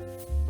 you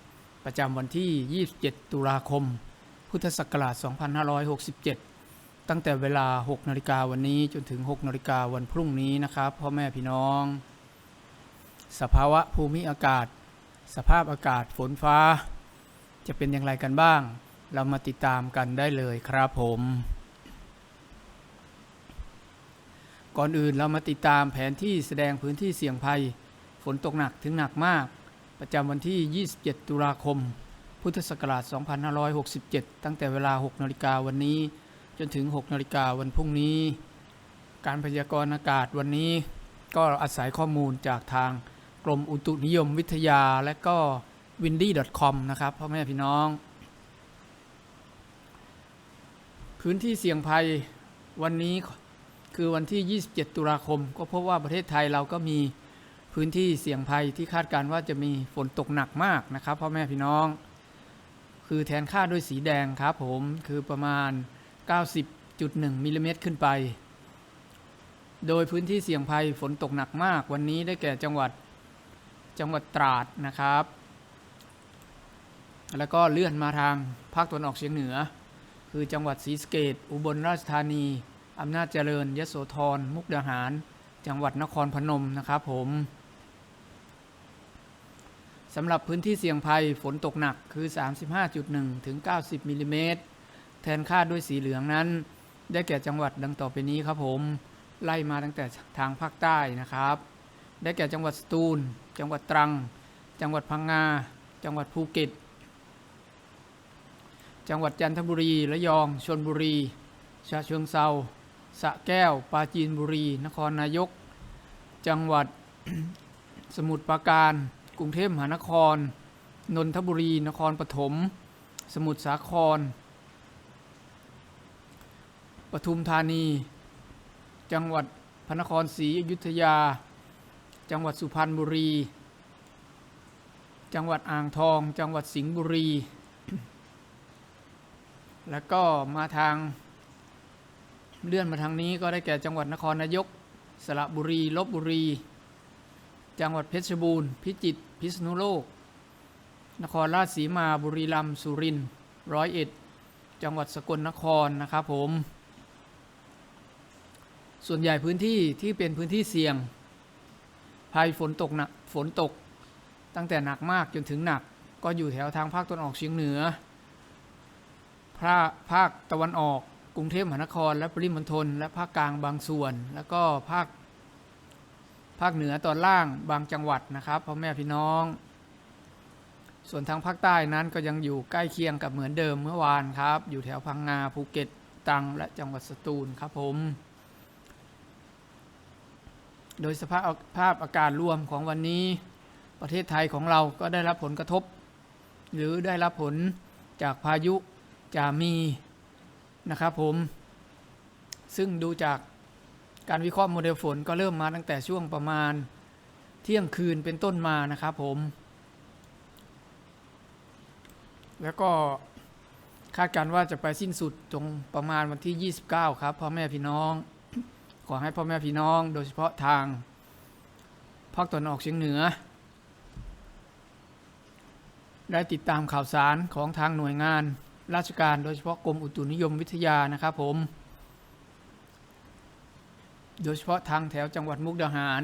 ประจำวันที่ 27 ตุลาคม พุทธศักราช 2567 ตั้งแต่เวลา 6 นาฬิกาวันนี้จนถึง 6 นาฬิกาวันพรุ่งนี้นะครับพ่อแม่พี่น้อง สภาวะภูมิอากาศ สภาพอากาศฝนฟ้า จะเป็นอย่างไรกันบ้าง เรามาติดตามกันได้เลยครับผม ก่อนอื่นเรามาติดตามแผนที่แสดงพื้นที่เสี่ยงภัย ฝนตกหนักถึงหนักมาก ประจำวันที่ 27 ตุลาคม พุทธศักราช 2567 ตั้งแต่เวลา 6 นาฬิกาวันนี้ จนถึง 6 นาฬิกาวันพรุ่งนี้ การพยากรณ์อากาศวันนี้ ก็อาศัยข้อมูลจากทางกรมอุตุนิยมวิทยาและก็ windy.com นะครับพ่อแม่พี่น้อง พื้นที่เสี่ยงภัยวันนี้คือวันที่ 27 ตุลาคม ก็พบว่าประเทศไทยเราก็มี พื้นที่เสี่ยงภัยที่คาดการณ์ว่าจะมีฝนตกหนักมากนะครับพ่อแม่พี่น้อง คือแทนค่าด้วยสีแดงครับผมคือประมาณ 90.1มิลลิเมตรขึ้นไป โดยพื้นที่เสี่ยงภัยฝนตกหนักมาก วันนี้ได้แก่จังหวัดจังหวัดตราดนะครับ แล้วก็เลื่อนมาทางภาคตะวันออกเฉียงเหนือ คือจังหวัดศรีสะเกดอุบลราชธานีอำนาจเจริญยโสธร มุกดาหาร จังหวัดนครพนมนะครับผม สำหรับพื้นที่เสี่ยงภัยฝนตกหนักคือ 35.1 ถึง 90 มิลลิเมตรแทนค่าด้วยสีเหลืองนั้น ได้แก่จังหวัดดังต่อไปนี้ครับผม ไล่มาตั้งแต่ทางภาคใต้นะครับ ได้แก่จังหวัดสตูล จังหวัดตรัง จังหวัดพังงา จังหวัดภูเก็ต จังหวัดจันทบุรี ระยอง ชลบุรีฉะเชิงเซาสะแก้ว ปราจีนบุรี นครนายก จังหวัดสมุทรปราการ กรุงเทพมหานคร นนทบุรี นครปฐม สมุทรสาคร ปทุมธานี จังหวัดพระนครศรีอยุธยา จังหวัดสุพรรณบุรี จังหวัดอ่างทอง จังหวัดสิงห์บุรี แล้วก็มาทางเลื่อนมาทางนี้ก็ได้แก่จังหวัดนครนายก สระบุรี ลบบุรี จังหวัดเพชรบูรณ์ พิจิตร พิษณุโลก นครราชสีมา บุรีรัมย์ สุรินทร์ ร้อยเอ็ด จังหวัดสกลนคร นะครับผม ส่วนใหญ่พื้นที่ที่เป็นพื้นที่เสี่ยง ภัยฝนตกหนัก ฝนตก ตั้งแต่หนักมากจนถึงหนัก ก็อยู่แถวทางภาคตะวันออกเฉียงเหนือ ภาคภาคตะวันออก กรุงเทพมหานคร และปริมณฑล และภาคกลางบางส่วน แล้วก็ภาค ภาคเหนือตอนล่างบางจังหวัดนะครับพ่อแม่พี่น้อง ส่วนทางภาคใต้นั้นก็ยังอยู่ใกล้เคียงกับเหมือนเดิมเมื่อวานครับ อยู่แถวพังงาภูเก็ตตรังและจังหวัดสตูลครับผม โดยสภาพภาพอากาศรวมของวันนี้ ประเทศไทยของเราก็ได้รับผลกระทบ หรือได้รับผลจากพายุจามีนะครับผม ซึ่งดูจาก การวิเคราะห์โมเดลฝนก็เริ่มมาตั้งแต่ช่วงประมาณเที่ยงคืนเป็นต้นมานะครับผม แล้วก็คาดการณ์ว่าจะไปสิ้นสุดตรงประมาณวันที่ 29 ครับพ่อแม่พี่น้อง ขอให้พ่อแม่พี่น้อง โดยเฉพาะทางภาคตะวันออกเฉียงเหนือ ได้ติดตามข่าวสารของทางหน่วยงาน ราชการโดยเฉพาะกรมอุตุนิยมวิทยานะครับผม โดยเฉพาะทางแถวจังหวัดมุกดาหาร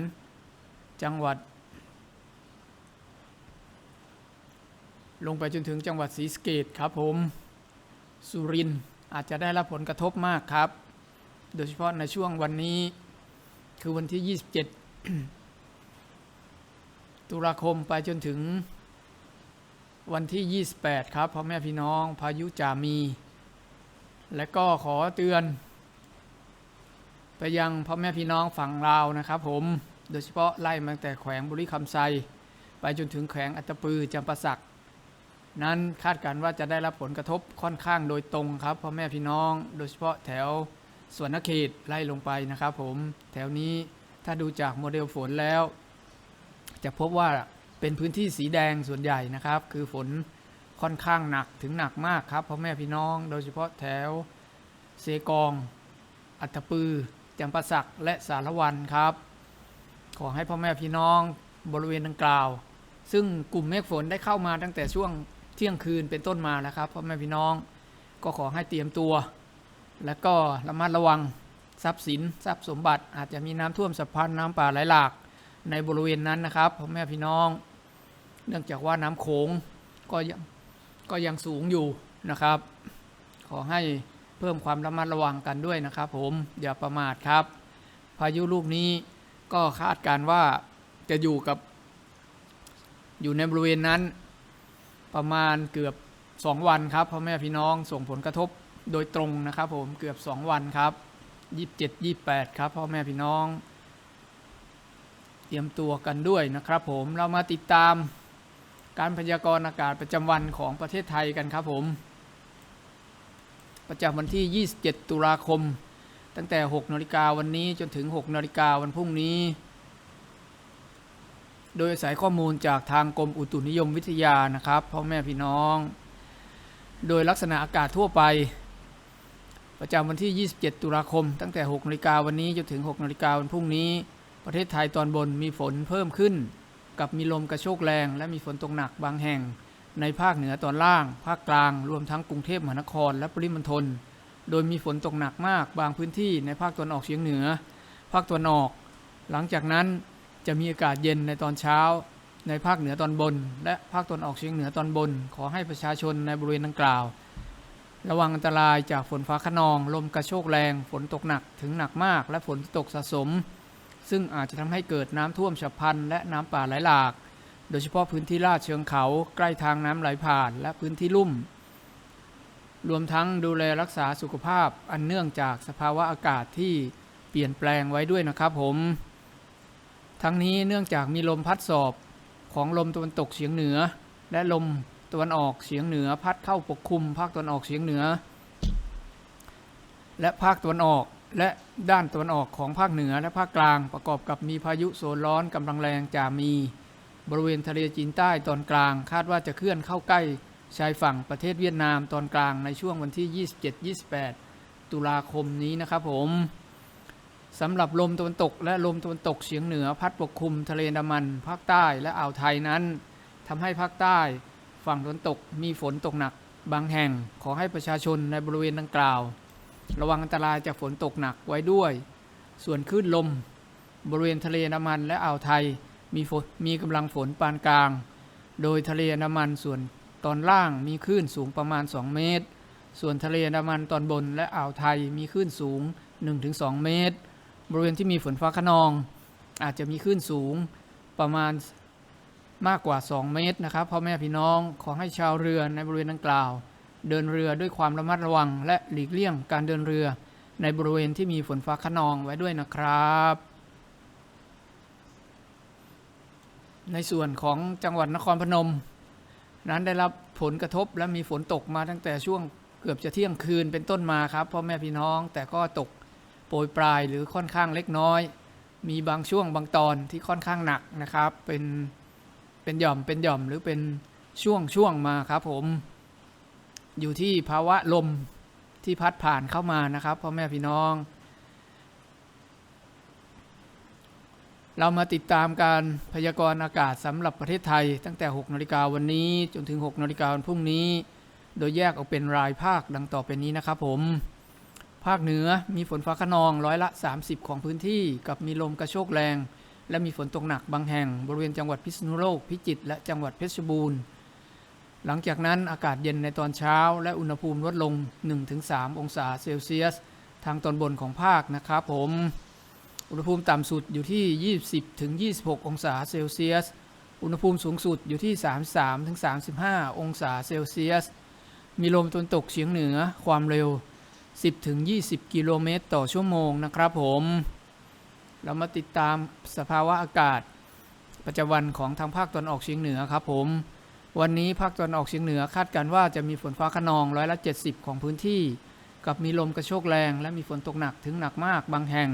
จังหวัด ลงไปจนถึงจังหวัดศรีสะเกดครับผม สุรินอาจจะได้รับผลกระทบมากครับ โดยเฉพาะในช่วงวันนี้คือวันที่ 27 ตุลาคมไปจนถึงวันที่ 28 ครับพ่อแม่พี่น้องพายุจะมี และก็ขอเตือน ไปยังพ่อแม่พี่น้องฝั่งลาวนะครับผม โดยเฉพาะไล่มาตั้งแต่แขวงบุรีคำไซ ไปจนถึงแขวงอัตปือจำปาสัก นั้นคาดการณ์ว่าจะได้รับผลกระทบค่อนข้างโดยตรงครับพ่อแม่พี่น้อง โดยเฉพาะแถวสวนนเขตไล่ลงไปนะครับผม แถวนี้ถ้าดูจากโมเดลฝนแล้ว จะพบว่าเป็นพื้นที่สีแดงส่วนใหญ่นะครับ คือฝนค่อนข้างหนักถึงหนักมากครับพ่อแม่พี่น้อง โดยเฉพาะแถวเซกอง อัตตปือ จำปาสักและสารวันครับ ขอให้พ่อแม่พี่น้องบริเวณดังกล่าว ซึ่งกลุ่มเมฆฝนได้เข้ามาตั้งแต่ช่วงเที่ยงคืนเป็นต้นมาแล้วครับพ่อแม่พี่น้องก็ขอให้เตรียมตัว และก็ระมัดระวังทรัพย์สินทรัพย์สมบัติ อาจจะมีน้ำท่วมสะพานน้ำป่าไหลหลากในบริเวณนั้นนะครับพ่อแม่พี่น้อง เนื่องจากว่าน้ำโขงก็ยังก็ยังสูงอยู่นะครับ ขอให้ เพิ่มความระมัดระวังกันด้วยนะครับผมอย่าประมาทครับ พายุลูกนี้ก็คาดการว่าจะอยู่กับ อยู่ในบริเวณนั้น ประมาณเกือบ 2 วันครับพ่อแม่พี่น้องส่งผลกระทบโดยตรงนะครับผมเกือบ 2 วันครับ 27 28 ครับพ่อแม่พี่น้อง เตรียมตัวกันด้วยนะครับผมเรามาติดตามการพยากรณ์อากาศประจำวันของประเทศไทยกันครับผม ประจำวันที่ 27 ตุลาคม ตั้งแต่ 6นาฬิกาวันนี้จนถึง 6นาฬิกาวันพรุ่งนี้ โดยอาศัยข้อมูลจากทางกรมอุตุนิยมวิทยานะครับพ่อแม่พี่น้อง โดยลักษณะอากาศทั่วไป ประจำวันที่ 27 ตุลาคม ตั้งแต่ 6นาฬิกาวันนี้จนถึง 6นาฬิกาวันพรุ่งนี้ ประเทศไทยตอนบนมีฝนเพิ่มขึ้น กับมีลมกระโชกแรง และมีฝนตกหนักบางแห่ง ในภาคเหนือตอนล่าง ภาคกลาง รวมทั้งกรุงเทพมหานคร และปริมณฑล โดยมีฝนตกหนักมากบางพื้นที่ในภาคตะวันออกเฉียงเหนือ ภาคตะวันออก หลังจากนั้นจะมีอากาศเย็นในตอนเช้า ในภาคเหนือตอนบน และภาคตะวันออกเฉียงเหนือตอนบน ขอให้ประชาชนในบริเวณดังกล่าว ระวังอันตรายจากฝนฟ้าขนอง ลมกระโชกแรง ฝนตกหนักถึงหนักมาก และฝนตกสะสม ซึ่งอาจจะทำให้เกิดน้ำท่วมฉับพลันและน้ำป่าไหลหลาก โดยเฉพาะพื้นที่ลาดเชิงเขาใกล้ทางน้ำไหลผ่าน และพื้นที่ลุ่ม รวมทั้งดูแลรักษาสุขภาพอันเนื่องจากสภาวะอากาศที่เปลี่ยนแปลงไว้ด้วยนะครับผม ทั้งนี้เนื่องจากมีลมพัดสอบของลมตะวันตกเฉียงเหนือ และลมตะวันออกเฉียงเหนือพัดเข้าปกคลุมภาคตะวันออกเฉียงเหนือ และภาคตะวันออกและด้านตะวันออกของภาคเหนือและภาคกลางประกอบกับมีพายุโซนร้อนกำลังแรงจะมี บริเวณทะเลจีนใต้ตอนกลาง คาดว่าจะเคลื่อนเข้าใกล้ชายฝั่งประเทศเวียดนามตอนกลางในช่วงวันที่ 27-28 ตุลาคมนี้นะครับผมสำหรับลมตะวันตกและลมตะวันตกเฉียงเหนือพัดปกคลุมทะเลดามัน ภาคใต้และอ่าวไทยนั้นทำให้ภาคใต้ ฝั่งตะวันตกมีฝนตกหนัก บางแห่งขอให้ประชาชนในบริเวณดังกล่าว ระวังอันตรายจากฝนตกหนักไว้ด้วย ส่วนคลื่นลม บริเวณทะเลดามันและอ่าวไทย มีฝนมีกำลังฝนปานกลาง โดยทะเลนดามันส่วนตอนล่างมีคลื่นสูงประมาณ 2 เมตร ส่วนทะเลนดามันตอนบนและอ่าวไทยมีคลื่นสูง 1-2 เมตร บริเวณที่มีฝนฟ้าขนอง อาจจะมีคลื่นสูงประมาณมากกว่า 2 เมตรนะครับพ่อแม่พี่น้องขอให้ชาวเรือในบริเวณดังกล่าว เดินเรือด้วยความระมัดระวัง และหลีกเลี่ยงการเดินเรือ ในบริเวณที่มีฝนฟ้าขนองไว้ด้วยนะครับ ในส่วนของจังหวัดนครพนม นั้นได้รับผลกระทบและมีฝนตกมาตั้งแต่ช่วงเกือบจะเที่ยงคืนเป็นต้นมาครับพ่อแม่พี่น้องแต่ก็ตกโปรยปลายหรือค่อนข้างเล็กน้อย มีบางช่วงบางตอนที่ค่อนข้างหนักนะครับ เป็นเป็นหย่อมเป็นหย่อมหรือเป็นช่วงช่วงมาครับผม อยู่ที่ภาวะลมที่พัดผ่านเข้ามานะครับพ่อแม่พี่น้อง เรามาติดตามการพยากรณ์อากาศสำหรับประเทศไทย ตั้งแต่ 6นาฬิกาวันนี้จนถึง 6นาฬิกาวันพรุ่งนี้ โดยแยกออกเป็นรายภาคดังต่อไปนี้นะครับผม ภาคเหนือมีฝนฟ้าขนองร้อยละ 30 ของพื้นที่ กับมีลมกระโชกแรง และมีฝนตกหนักบางแห่ง บริเวณจังหวัดพิษณุโลก พิจิตรและจังหวัดเพชรบูรณ์ หลังจากนั้นอากาศเย็นในตอนเช้า และอุณหภูมิลดลง 1-3 องศาเซลเซียส ทางตอนบนของภาคนะครับผม อุณหภูมิต่ำสุดอยู่ที่ 20-26 องศาเซลเซียส อุณหภูมิสูงสุดอยู่ที่ 33-35 องศาเซลเซียส มีลมตะวันตกเฉียงเหนือความเร็ว 10-20 กิโลเมตรต่อชั่วโมงนะครับผม เรามาติดตามสภาวะอากาศ ประจำวันของทางภาคตะวันออกเฉียงเหนือครับผม วันนี้ภาคตะวันออกเฉียงเหนือคาดการณ์ว่าจะมีฝนฟ้าขนองร้อยละ 70 ของพื้นที่ กับมีลมกระโชกแรง และมีฝนตกหนักถึงหนักมากบางแห่ง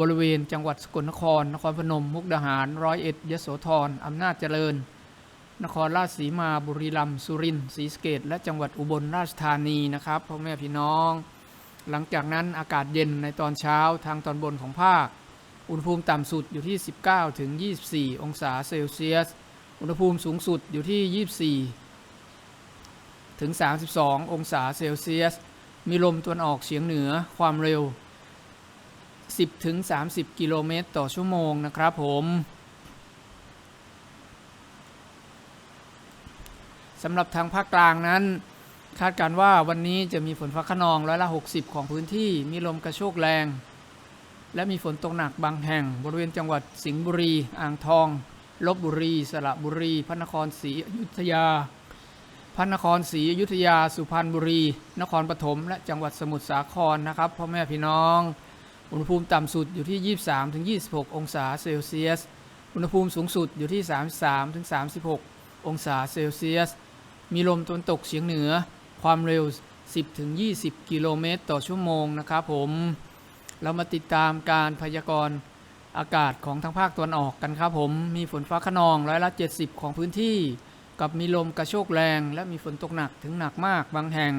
บริเวณจังหวัดสกลนคร นครพนม มุกดาหาร ร้อยเอ็ด ยโสธร อำนาจเจริญ นครราชสีมา บุรีรัมย์ สุรินทร์ ศรีสะเกษและจังหวัดอุบลราชธานีนะครับพ่อแม่พี่น้อง หลังจากนั้นอากาศเย็นในตอนเช้าทางตอนบนของภาค อุณหภูมิต่ำสุดอยู่ที่ 19ถึง24 องศาเซลเซียส อุณหภูมิสูงสุดอยู่ที่ 24ถึง32 องศาเซลเซียส มีลมตะวันออกเฉียงเหนือ ความเร็ว 10ถึง30 กิโลเมตรต่อชั่วโมงนะครับผมสำหรับทางภาคกลางนั้น คาดการว่าวันนี้จะมีฝนฟ้าขนองร้อยละ 60 ของพื้นที่มีลมกระโชกแรง และมีฝนตกหนักบางแห่ง บริเวณจังหวัดสิงห์บุรี อ่างทองลบบุรี สระบุรี พระนครศรีอยุธยา พระนครศรีอยุธยา สุพรรณบุรี นครปฐมและจังหวัดสมุทรสาครนะครับพ่อแม่พี่น้อง อุณหภูมิต่ำสุดอยู่ที่ 23-26 องศาเซลเซียส อุณหภูมิสูงสุดอยู่ที่ 33-36 องศาเซลเซียส มีลมตะวันตกเฉียงเหนือ ความเร็ว 10-20 กิโลเมตรต่อชั่วโมงนะครับผม เรามาติดตามการพยากรณ์อากาศของทางภาคตะวันออกกันครับผม มีฝนฟ้าขนองร้อยละ70 ของพื้นที่ กับมีลมกระโชกแรง และมีฝนตกหนักถึงหนักมากบางแห่ง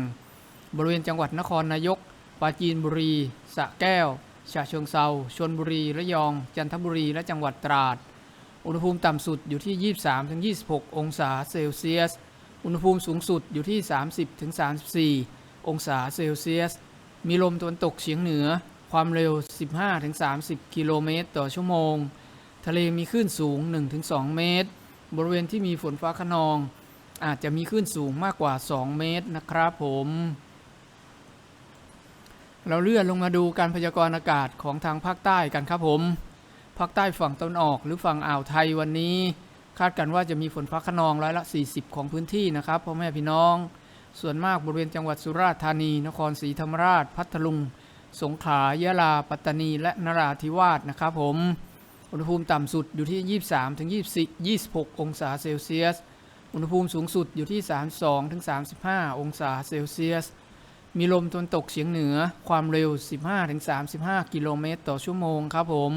บริเวณจังหวัดนครนายก ปราจีนบุรีสระแก้ว ฉะเชิงเซาชลบุรี ระยอง จันทบุรี และจังหวัดตราด อุณหภูมิต่ำสุดอยู่ที่ 23-26 องศาเซลเซียส อุณหภูมิสูงสุดอยู่ที่ 30-34 องศาเซลเซียส มีลมตะวันตกเฉียงเหนือ ความเร็ว 15-30 กิโลเมตรต่อชั่วโมง ทะเลมีคลื่นสูง 1-2 เมตร บริเวณที่มีฝนฟ้าขนอง อาจจะมีคลื่นสูงมากกว่า 2 เมตรนะครับผม เราเลื่อนลงมาดูการพยากรณ์อากาศของทางภาคใต้กันครับผม ภาคใต้ฝั่งตะวันออกหรือฝั่งอ่าวไทยวันนี้ คาดกันว่าจะมีฝนฟ้าขนองร้อยละ 40 ของพื้นที่นะครับพ่อแม่พี่น้อง ส่วนมากบริเวณจังหวัดสุราษฎร์ธานี นครศรีธรรมราช พัทลุง สงขลายะลา ปัตตานี และนราธิวาสนะครับผม อุณหภูมิต่ำสุดอยู่ที่ 23ถึง24 26 องศาเซลเซียส อุณหภูมิสูงสุดอยู่ที่ 32ถึง35 องศาเซลเซียส มีลมตะวันตกเฉียงเหนือความเร็ว 15-35 กิโลเมตรต่อชั่วโมงครับผม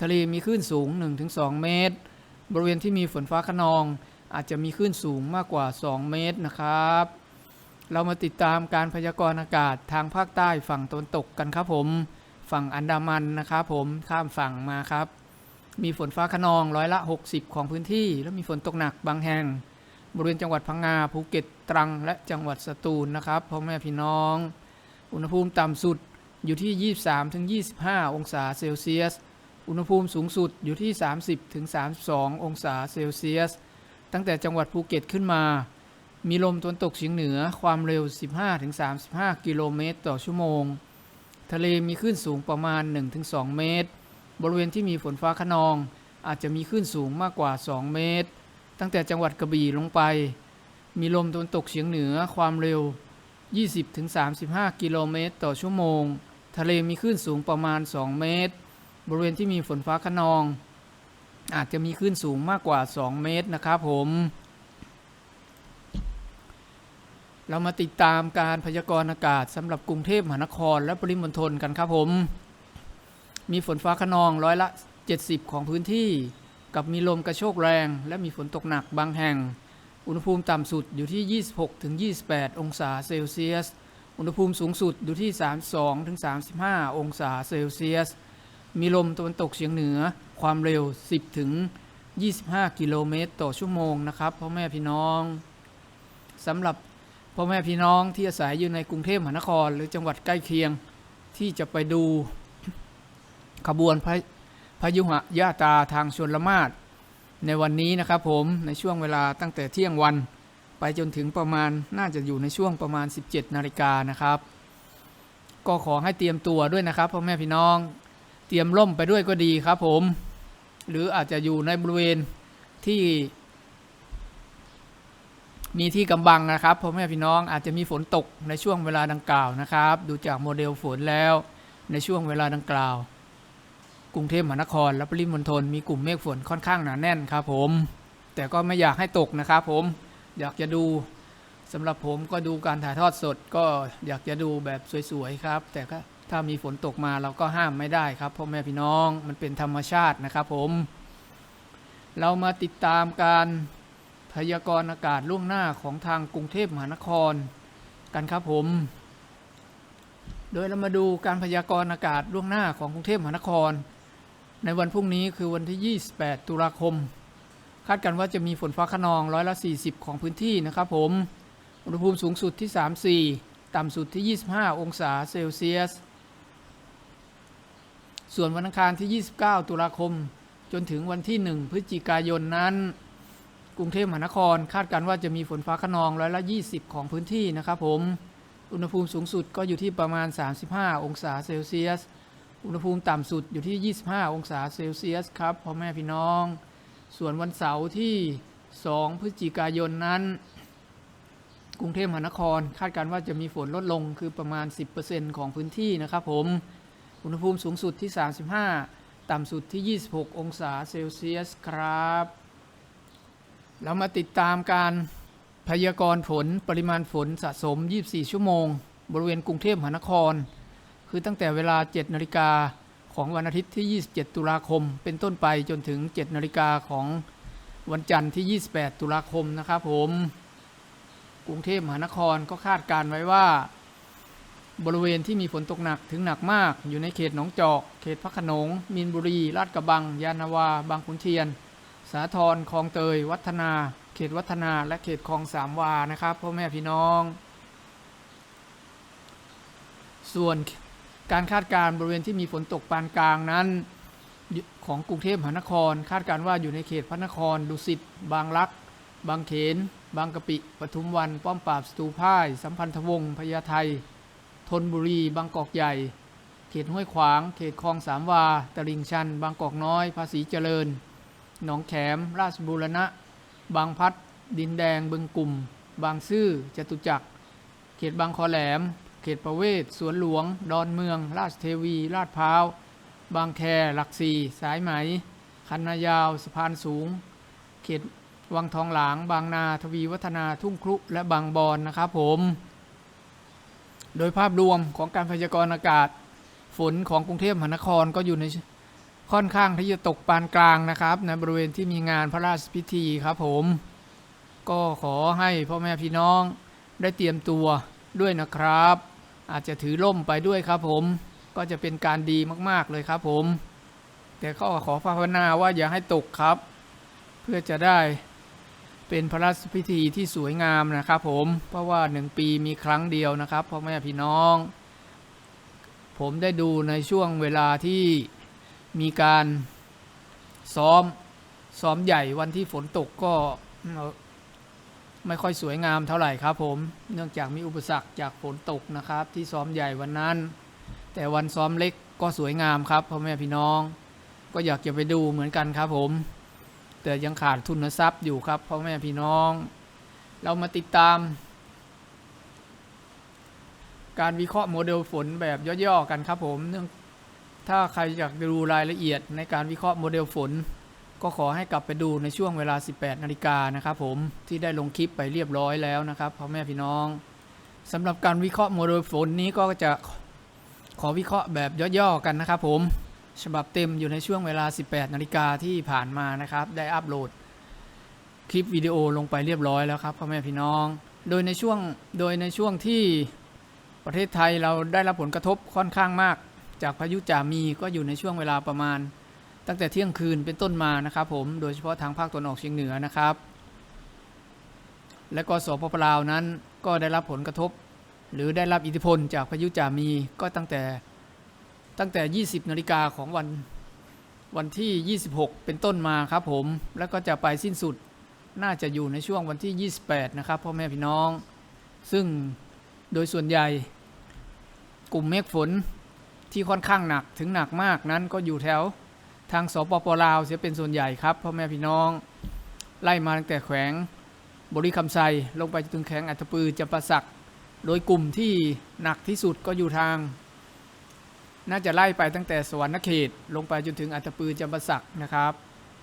ทะเลมีคลื่นสูง 1-2 เมตร บริเวณที่มีฝนฟ้าขนอง อาจจะมีคลื่นสูงมากกว่า 2 เมตรนะครับ เรามาติดตามการพยากรณ์อากาศทางภาคใต้ฝั่งตะวันตกกันครับผม ฝั่งอันดามันนะครับผมข้ามฝั่งมาครับ มีฝนฟ้าขนองร้อยละ 60 ของพื้นที่ และมีฝนตกหนักบางแห่ง บริเวณจังหวัดพังงาภูเก็ตตรัง และจังหวัดสตูลนะครับพ่อแม่พี่น้อง อุณหภูมิต่ำสุดอยู่ที่ 23-25 องศาเซลเซียส อุณหภูมิสูงสุดอยู่ที่ 30-32 องศาเซลเซียส ตั้งแต่จังหวัดภูเก็ตขึ้นมา มีลมตะวันตกเฉียงเหนือความเร็ว 15-35 กิโลเมตรต่อชั่วโมง ทะเลมีคลื่นสูงประมาณ 1-2 เมตร บริเวณที่มีฝนฟ้าขนอง อาจจะมีคลื่นสูงมากกว่า 2 เมตร ตั้งแต่จังหวัดกระบี่ลงไป มีลมตะวันตกเฉียงเหนือความเร็ว 20-35 กิโลเมตรต่อชั่วโมง ทะเลมีคลื่นสูงประมาณ 2 เมตร บริเวณที่มีฝนฟ้าขนอง อาจจะมีคลื่นสูงมากกว่า 2 เมตรนะครับผม เรามาติดตามการพยากรณ์อากาศสำหรับกรุงเทพมหานครและปริมณฑลกันครับผม มีฝนฟ้าขนองร้อยละ 70 ของพื้นที่ กับมีลมกระโชกแรง และมีฝนตกหนักบางแห่ง อุณหภูมิต่ำสุดอยู่ที่ 26-28 องศาเซลเซียส อุณหภูมิสูงสุดอยู่ที่ 32-35 องศาเซลเซียส มีลมตะวันตกเฉียงเหนือความเร็ว 10 ถึง 25 กิโลเมตร ต่อชั่วโมงนะครับพ่อแม่พี่น้องสำหรับพ่อแม่พี่น้องที่อาศัยอยู่ในกรุงเทพมหานคร หรือจังหวัดใกล้เคียงที่จะไปดูขบวนพระ พยุหะยาตาทางชนละมาศในวันนี้นะครับผมในช่วงเวลาตั้งแต่เที่ยงวัน ไปจนถึงประมาณน่าจะอยู่ในช่วงประมาณ 17 นาฬิกานะครับ ก็ขอให้เตรียมตัวด้วยนะครับพ่อแม่พี่น้อง เตรียมร่มไปด้วยก็ดีครับผม หรืออาจจะอยู่ในบริเวณที่ มีที่กำบังนะครับพ่อแม่พี่น้องอาจจะมีฝนตกในช่วงเวลาดังกล่าวนะครับ ดูจากโมเดลฝนแล้วในช่วงเวลาดังกล่าว กรุงเทพมหานคร และปริมณฑลมีกลุ่มเมฆฝนค่อนข้างหนาแน่นครับผม แต่ก็ไม่อยากให้ตกนะครับผมอยากจะดูสำหรับผมก็ดูการถ่ายทอดสดก็อยากจะดูแบบสวยๆครับ แต่ก็ถ้ามีฝนตกมาเราก็ห้ามไม่ได้ครับพ่อแม่พี่น้องมันเป็นธรรมชาตินะครับผม เรามาติดตามการพยากรณ์อากาศล่วงหน้าของทางกรุงเทพมหานครกันครับผม โดยเรามาดูการพยากรณ์อากาศล่วงหน้าของกรุงเทพมหานคร ในวันพรุ่งนี้คือวันที่ 28 ตุลาคม คาดกันว่าจะมีฝนฟ้าขนองร้อยละ 40 ของพื้นที่นะครับผม อุณหภูมิสูงสุดที่ 34 ต่ำสุดที่ 25 องศาเซลเซียส ส่วนวันอังคารที่ 29 ตุลาคม จนถึงวันที่ 1 พฤศจิกายนนั้น กรุงเทพมหานครคาดกันว่าจะมีฝนฟ้าขนองร้อยละ 20 ของพื้นที่นะครับผม อุณหภูมิสูงสุดก็อยู่ที่ประมาณ 35 องศาเซลเซียส อุณหภูมิต่ำสุดอยู่ที่ 25 องศาเซลเซียสครับพ่อแม่พี่น้อง ส่วนวันเสาร์ที่ 2 พฤศจิกายนนั้น กรุงเทพมหานคร คาดการณ์ว่าจะมีฝนลดลงคือประมาณ 10%ของพื้นที่นะครับผม อุณหภูมิสูงสุดที่ 35 ต่ำสุดที่ 26 องศาเซลเซียสครับ เรามาติดตามการพยากรณ์ฝนปริมาณฝนสะสม 24 ชั่วโมง บริเวณกรุงเทพมหานคร คือตั้งแต่เวลา 7นาฬิกาของวันอาทิตย์ที่ 27 ตุลาคม เป็นต้นไปจนถึง 7นาฬิกาของวันจันทร์ที่ 28 ตุลาคมนะครับผมกรุงเทพมหานครก็คาดการไว้ว่า บริเวณที่มีฝนตกหนักถึงหนักมาก อยู่ในเขตหนองจอก เขตพระโขนง มีนบุรี ลาดกระบัง ยานนาวา บางขุนเทียน สาทรคลองเตย วัฒนา เขตวัฒนา และเขตคลองสามวานะครับพ่อแม่พี่น้อง ส่วน การคาดการณ์บริเวณที่มีฝนตกปานกลางนั้น ของกรุงเทพมหานคร คาดการณ์ว่าอยู่ในเขตพระนคร ดุสิตบางรัก บางเขน บางกะปิปทุมวัน ป้อมปราบสตูพ่าย สัมพันธวงศ์พญาไทธนบุรี บางกอกใหญ่ เขตห้วยขวาง เขตคลองสามวา ตลิ่งชัน บางกอกน้อย ภาษีเจริญ หนองแขม ราชบูรณะ บางพัด ดินแดง บึงกลุ่ม บางซื่อจตุจักร เขตบางคอแหลม ตประเวศสวนหลวง ดอนเมือง ราชเทวี ลาดพร้าว บางแค หลักสี่ สายไหม คันนายาว สะพานสูง เขตวังทองหลาง บางนา ทวีวัฒนา ทุ่งครุ และบางบอนนะครับผม โดยภาพรวมของการพยากรณ์อากาศ ฝนของกรุงเทพมหานครก็อยู่ในค่อนข้างที่จะตกปานกลางนะครับ ในบริเวณที่มีงานพระราชพิธีครับผม ก็ขอให้พ่อแม่พี่น้องได้เตรียมตัวด้วยนะครับ อาจจะถือล่มไปด้วยครับผม ก็จะเป็นการดีมากๆเลยครับผม แต่ก็ขอภาวนาว่าอย่าให้ตกครับ เพื่อจะได้เป็นพระราชพิธีที่สวยงามนะครับผม เพราะว่าหนึ่งปีมีครั้งเดียวนะครับพ่อแม่พี่น้อง ผมได้ดูในช่วงเวลาที่มีการซ้อมซ้อมใหญ่วันที่ฝนตกก็ ไม่ค่อยสวยงามเท่าไหร่ครับผม เนื่องจากมีอุปสรรคจากฝนตกนะครับ ที่ซ้อมใหญ่วันนั้น แต่วันซ้อมเล็กก็สวยงามครับพ่อแม่พี่น้อง ก็อยากจะไปดูเหมือนกันครับผม แต่ยังขาดทุนทรัพย์อยู่ครับพ่อแม่พี่น้อง เรามาติดตาม การวิเคราะห์โมเดลฝนแบบย่อๆกันครับผมเนื่องถ้าใครอยากดูรายละเอียดในการวิเคราะห์โมเดลฝน ก็ขอให้กลับไปดูในช่วงเวลา 18 นาฬิกานะครับผมที่ได้ลงคลิปไปเรียบร้อยแล้วนะครับพ่อแม่พี่น้องสำหรับการวิเคราะห์โมเดลฝนนี้ก็จะขอวิเคราะห์แบบย่อๆกันนะครับผมฉบับเต็มอยู่ในช่วงเวลา 18 นาฬิกาที่ผ่านมานะครับ ได้อัปโหลดคลิปวิดีโอลงไปเรียบร้อยแล้วครับพ่อแม่พี่น้อง โดยในช่วงโดยในช่วงที่ประเทศไทยเราได้รับผลกระทบค่อนข้างมาก จากพายุจามีก็อยู่ในช่วงเวลาประมาณ ตั้งแต่เที่ยงคืนเป็นต้นมานะครับผมโดยเฉพาะทางภาคตะวันออกเฉียงเหนือนะครับ และก็สปปลาวนั้นก็ได้รับผลกระทบ หรือได้รับอิทธิพลจากพายุจามีก็ตั้งแต่ตั้งแต่ 20นาฬิกาของวันวันที่ 26 เป็นต้นมาครับผม แล้วก็จะไปสิ้นสุดน่าจะอยู่ในช่วงวันที่ 28 นะครับพ่อแม่พี่น้อง ซึ่งโดยส่วนใหญ่ กลุ่มเมฆฝนที่ค่อนข้างหนักถึงหนักมากนั้นก็อยู่แถว ทางสปปลาวเสียเป็นส่วนใหญ่ครับพ่อแม่พี่น้อง ไล่มาตั้งแต่แขวงบริคำไซลงไปจนถึงแขวงอัตปือจำปาสักโดยกลุ่มที่หนักที่สุดก็อยู่ทาง น่าจะไล่ไปตั้งแต่สวรรณเขต ลงไปจนถึงอัตปือจำปาสักนะครับ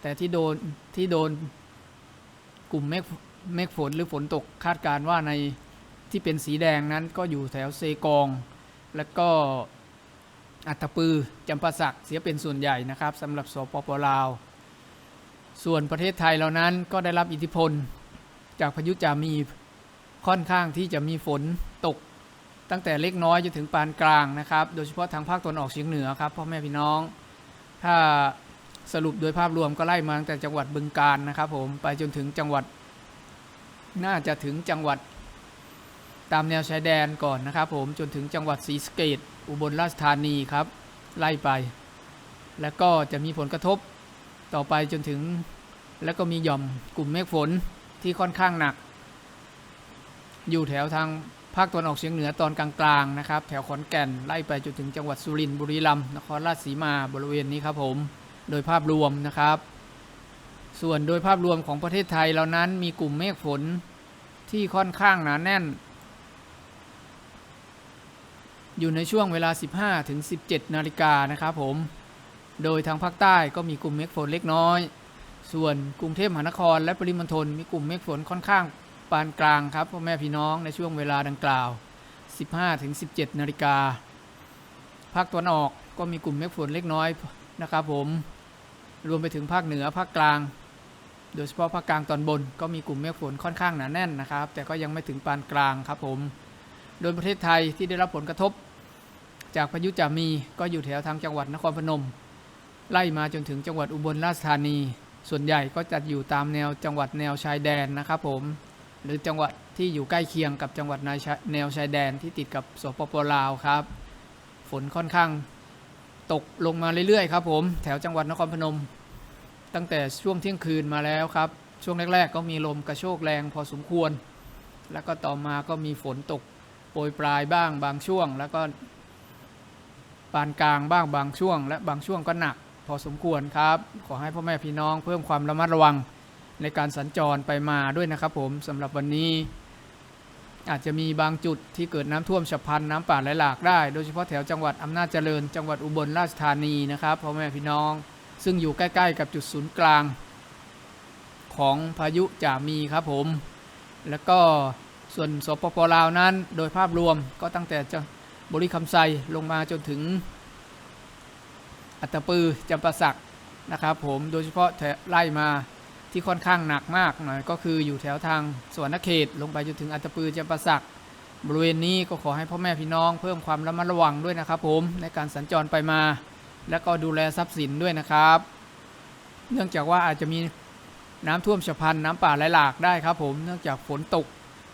แต่ที่โดนที่โดนกลุ่มเมฆเมฆฝนหรือฝนตกคาดการว่าในที่เป็นสีแดงนั้นก็อยู่แถวเซกอง และก็ อัตปือจำปาสักเสียเป็นส่วนใหญ่นะครับสำหรับสปปลาว ส่วนประเทศไทยเหล่านั้นก็ได้รับอิทธิพล จากพายุจามีค่อนข้างที่จะมีฝนตก ตั้งแต่เล็กน้อยจนถึงปานกลางนะครับ โดยเฉพาะทางภาคตะวันออกเฉียงเหนือครับพ่อแม่พี่น้อง ถ้าสรุปโดยภาพรวมก็ไล่มาตั้งแต่จังหวัดบึงกาฬนะครับผมไปจนถึงจังหวัดน่าจะถึงจังหวัด ตามแนวชายแดนก่อนนะครับผมจนถึงจังหวัดศรีสะเกดอุบลราชธานีครับไล่ไป แล้วก็จะมีผลกระทบต่อไปจนถึงแล้วก็มีหย่อมกลุ่มเมฆฝนที่ค่อนข้างหนัก อยู่แถวทางภาคตะวันออกเฉียงเหนือตอนกลางๆนะครับ แถวขอนแก่นไล่ไปจนถึงจังหวัดสุรินทร์บุรีรัมย์นครราชสีมาบริเวณนี้ครับผมโดยภาพรวมนะครับ ส่วนโดยภาพรวมของประเทศไทยเรานั้นมีกลุ่มเมฆฝนที่ค่อนข้างหนาแน่น อยู่ในช่วงเวลา 15 ถึง 17 นาฬิกานะครับผม โดยทางภาคใต้ก็มีกลุ่มเมฆฝนเล็กน้อย ส่วนกรุงเทพมหานครและปริมณฑลมีกลุ่มเมฆฝนค่อนข้างปานกลางครับพ่อแม่พี่น้องในช่วงเวลาดังกล่าว 15 ถึง 17 นาฬิกา ภาคตะวันออกก็มีกลุ่มเมฆฝนเล็กน้อยนะครับผม รวมไปถึงภาคเหนือภาคกลาง โดยเฉพาะภาคกลางตอนบนก็มีกลุ่มเมฆฝนค่อนข้างหนาแน่นนะครับ แต่ก็ยังไม่ถึงปานกลางครับผม โดยประเทศไทยที่ได้รับผลกระทบ จากพายุจามีก็อยู่แถวทางจังหวัดนครพนม ไล่มาจนถึงจังหวัดอุบลราชธานี ส่วนใหญ่ก็จะอยู่ตามแนวจังหวัดแนวชายแดนนะครับผมหรือจังหวัดที่อยู่ใกล้เคียงกับจังหวัดแนวชายแดนที่ติดกับสปปลาวครับ ฝนค่อนข้างตกลงมาเรื่อยๆครับผมแถวจังหวัดนครพนม ตั้งแต่ช่วงเที่ยงคืนมาแล้วครับ ช่วงแรกๆ ก็มีลมกระโชกแรงพอสมควร แล้วก็ต่อมาก็มีฝนตกโปรยปลายบ้างบางช่วง แล้วก็ ปานกลางบ้างบางช่วง และบางช่วงก็หนัก พอสมควรครับ ขอให้พ่อแม่พี่น้องเพิ่มความระมัดระวังในการสัญจรไปมาด้วยนะครับผมสำหรับวันนี้ อาจจะมีบางจุดที่เกิดน้ำท่วมฉับพลันน้ำป่าไหลหลากได้ โดยเฉพาะแถวจังหวัดอำนาจเจริญ จังหวัดอุบลราชธานีนะครับพ่อแม่พี่น้อง ซึ่งอยู่ใกล้ ๆ กับจุดศูนย์กลาง ของพายุจะมีครับผม แล้วก็ส่วนสปปลาวนั้น โดยภาพรวมก็ตั้งแต่จะ บริคำไซลงมาจนถึง อัตปือจำปาสักนะครับผมโดยเฉพาะไล่มาที่ค่อนข้างหนักมากหน่อยก็คืออยู่แถวทางสวนนเขตลงไปจนถึงอัตปือจำปาสักบริเวณนี้ก็ขอให้พ่อแม่พี่น้องเพิ่มความระมัดระวังด้วยนะครับผมในการสัญจรไปมา และก็ดูแลทรัพย์สินด้วยนะครับ เนื่องจากว่าอาจจะมีน้ำท่วมฉับพลันน้ำป่าไหลหลากได้ครับผมเนื่องจากฝนตก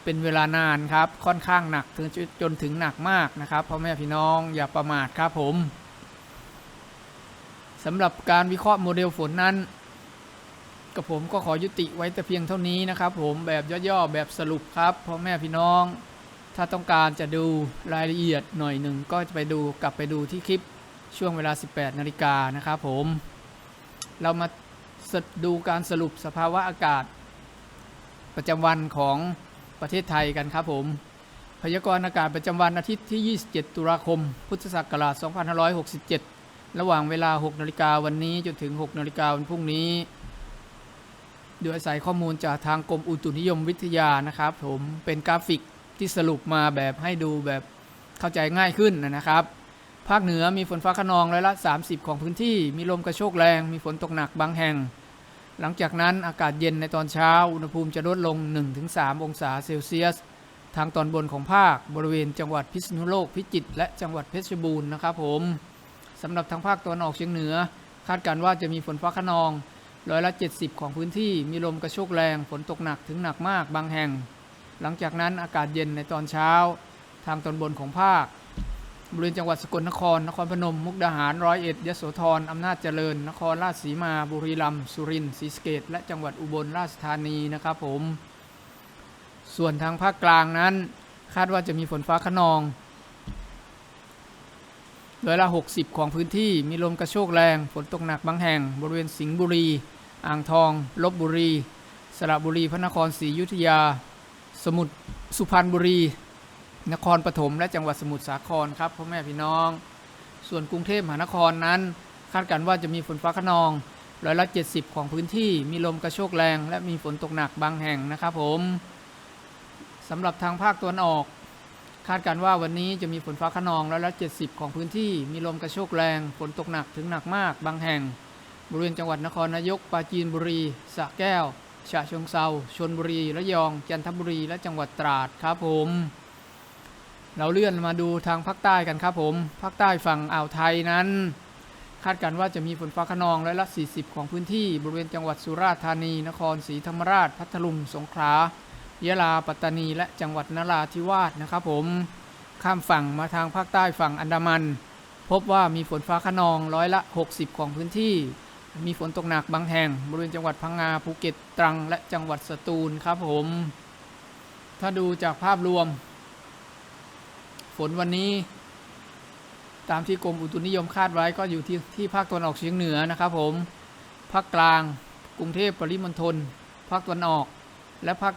เป็นเวลานานครับค่อนข้างหนักถึงจนถึงหนักมากนะครับพ่อแม่พี่น้องอย่าประมาทครับผมสำหรับการวิเคราะห์โมเดลฝนนั้นกับผมก็ขอยุติไว้แต่เพียงเท่านี้นะครับผมแบบย่อๆแบบสรุปครับพ่อแม่พี่น้อง ถ้าต้องการจะดูรายละเอียดหน่อยหนึ่งก็จะไปดูกลับไปดูที่คลิปช่วงเวลา 18นาฬิกานะครับผมเรามาดูการสรุปสภาวะอากาศ ประจำวันของ ประเทศไทยกันครับผม พยากรณ์อากาศประจำวันอาทิตย์ที่ 27 ตุลาคม พุทธศักราช 2567 ระหว่างเวลา 6นาฬิกาวันนี้จนถึง 6นาฬิกาวันพรุ่งนี้ โดยอาศัยข้อมูลจากทางกรมอุตุนิยมวิทยานะครับผมเป็นกราฟิกที่สรุปมาแบบให้ดูแบบเข้าใจง่ายขึ้นนะครับภาคเหนือมีฝนฟ้าขนองร้อยละ 30 ของพื้นที่ มีลมกระโชกแรง มีฝนตกหนักบางแห่ง หลังจากนั้นอากาศเย็นในตอนเช้า อุณหภูมิจะลดลง 1-3 องศาเซลเซียส ทางตอนบนของภาคบริเวณจังหวัดพิษณุโลกพิจิตรและจังหวัดเพชรบูรณ์นะครับผมสำหรับทางภาคตะนออกเฉียงเหนือ คาดการณ์ว่าจะมีฝนฟ้าขนองร้อยละ 70 ของพื้นที่มีลมกระโชกแรงฝนตกหนักถึงหนักมากบางแห่ง หลังจากนั้นอากาศเย็นในตอนเช้า ทางตอนบนของภาค บริเวณจังหวัดสกลนคร นครพนม มุกดาหาร ร้อยเอ็ด ยโสธร อำนาจเจริญ นครราชสีมา บุรีรัมย์ สุรินทร์ ศรีสะเกษและจังหวัดอุบลราชธานีนะครับผม ส่วนทางภาคกลางนั้น คาดว่าจะมีฝนฟ้าขนองร้อยละ 60 ของพื้นที่ มีลมกระโชกแรง ฝนตกหนักบางแห่ง บริเวณสิงห์บุรี อ่างทอง ลบบุรี สระบุรี พระนครศรีอยุธยา สมุทร สุพรรณบุรี นครปฐมและจังหวัดสมุทรสาครครับพ่อแม่พี่น้อง ส่วนกรุงเทพมหานครนั้น คาดการณ์ว่าจะมีฝนฟ้าขนองร้อยละ70 ของพื้นที่มีลมกระโชกแรง และมีฝนตกหนักบางแห่งนะครับผมสำหรับทางภาคตะวันออก คาดการณ์ว่าวันนี้จะมีฝนฟ้าขนองร้อยละ70 ของพื้นที่มีลมกระโชกแรง ฝนตกหนักถึงหนักมากบางแห่ง บริเวณจังหวัดนครนายกปราจีนบุรีสระแก้วฉะเชิงเซาชนบุรีระยอง จันทบุรีและจังหวัดตราดครับผม เราเลื่อนมาดูทางภาคใต้กันครับผมภาคใต้ฝั่งอ่าวไทยนั้น คาดการณ์ว่าจะมีฝนฟ้าขนองร้อยละ 40 ของพื้นที่บริเวณจังหวัดสุราษฎร์ธานี นครศรีธรรมราช พัทลุง สงขลายะลา ปัตตานี และจังหวัดนราธิวาสนะครับผม ข้ามฝั่งมาทางภาคใต้ฝั่งอันดามัน พบว่ามีฝนฟ้าขนองร้อยละ 60 ของพื้นที่ มีฝนตกหนักบางแห่ง บริเวณจังหวัดพังงา ภูเก็ต ตรัง และจังหวัดสตูลครับผม ถ้าดูจากภาพรวม นวันนี้ ตามที่กรมอุตุนิยมคาดไว้ก็อยู่ที่ที่ภาคตะวันออกเฉียงเหนือนะครับผมภาคกลาง กรุงเทพปริมณฑลภาคตะวันออก และภาค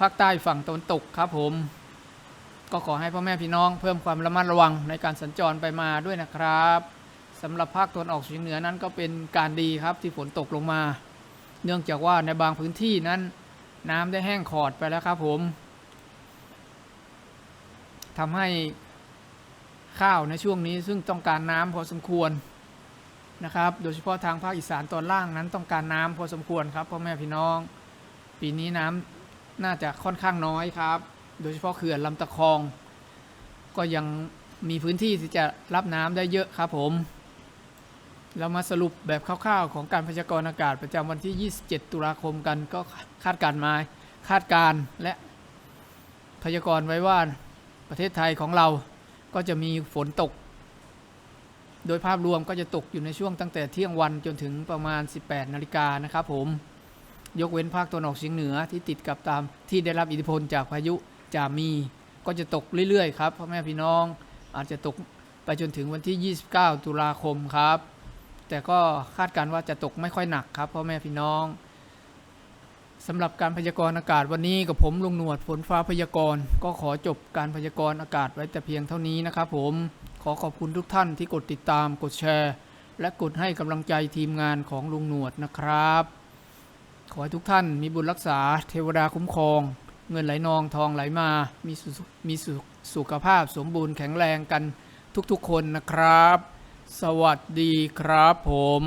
ภาคใต้ฝั่งตะวันตกครับผม ก็ขอให้พ่อแม่พี่น้องเพิ่มความระมัดระวังในการสัญจรไปมาด้วยนะครับสำหรับภาคตะวันออกเฉียงเหนือนั้นก็เป็นการดีครับที่ฝนตกลงมา เนื่องจากว่าในบางพื้นที่นั้น น้ำได้แห้งขอดไปแล้วครับผม ทำให้ข้าวในช่วงนี้ซึ่งต้องการน้ำพอสมควรนะครับ โดยเฉพาะทางภาคอีสานตอนล่างนั้นต้องการน้ำพอสมควรครับพ่อแม่พี่น้อง ปีนี้น้ำน่าจะค่อนข้างน้อยครับ โดยเฉพาะเขื่อนลำตะคอง ก็ยังมีพื้นที่ที่จะรับน้ำได้เยอะครับผม เรามาสรุปแบบคร่าวๆ ของการพยากรณ์อากาศประจำวันที่ 27 ตุลาคมกันก็คาดการณ์มาคาดการณ์และพยากรณ์ไว้ว่า ประเทศไทยของเราก็จะมีฝนตก โดยภาพรวมก็จะตกอยู่ในช่วงตั้งแต่เที่ยงวันจนถึงประมาณ 18นาฬิกานะครับผมยกเว้นภาคตะวันออกเฉียงเหนือที่ติดกับตามที่ได้รับอิทธิพลจากพายุจามี ก็จะตกเรื่อยๆครับพ่อแม่พี่น้องอาจจะตกไปจนถึงวันที่ 29 ตุลาคมครับ แต่ก็คาดการณ์ว่าจะตกไม่ค่อยหนักครับพ่อแม่พี่น้อง สำหรับการพยากรณ์อากาศวันนี้กับผมลุงหนวดฝนฟ้าพยากรณ์ก็ขอจบการพยากรณ์อากาศไว้แต่เพียงเท่านี้นะครับผมขอขอบคุณทุกท่านที่กดติดตามกดแชร์ และกดให้กำลังใจทีมงานของลุงหนวดนะครับ ขอให้ทุกท่านมีบุญรักษาเทวดาคุ้มครอง เงินไหลนองทองไหลมา มีสุมีสุสุขภาพสมบูรณ์แข็งแรงกันทุกๆคนนะครับ สวัสดีครับผม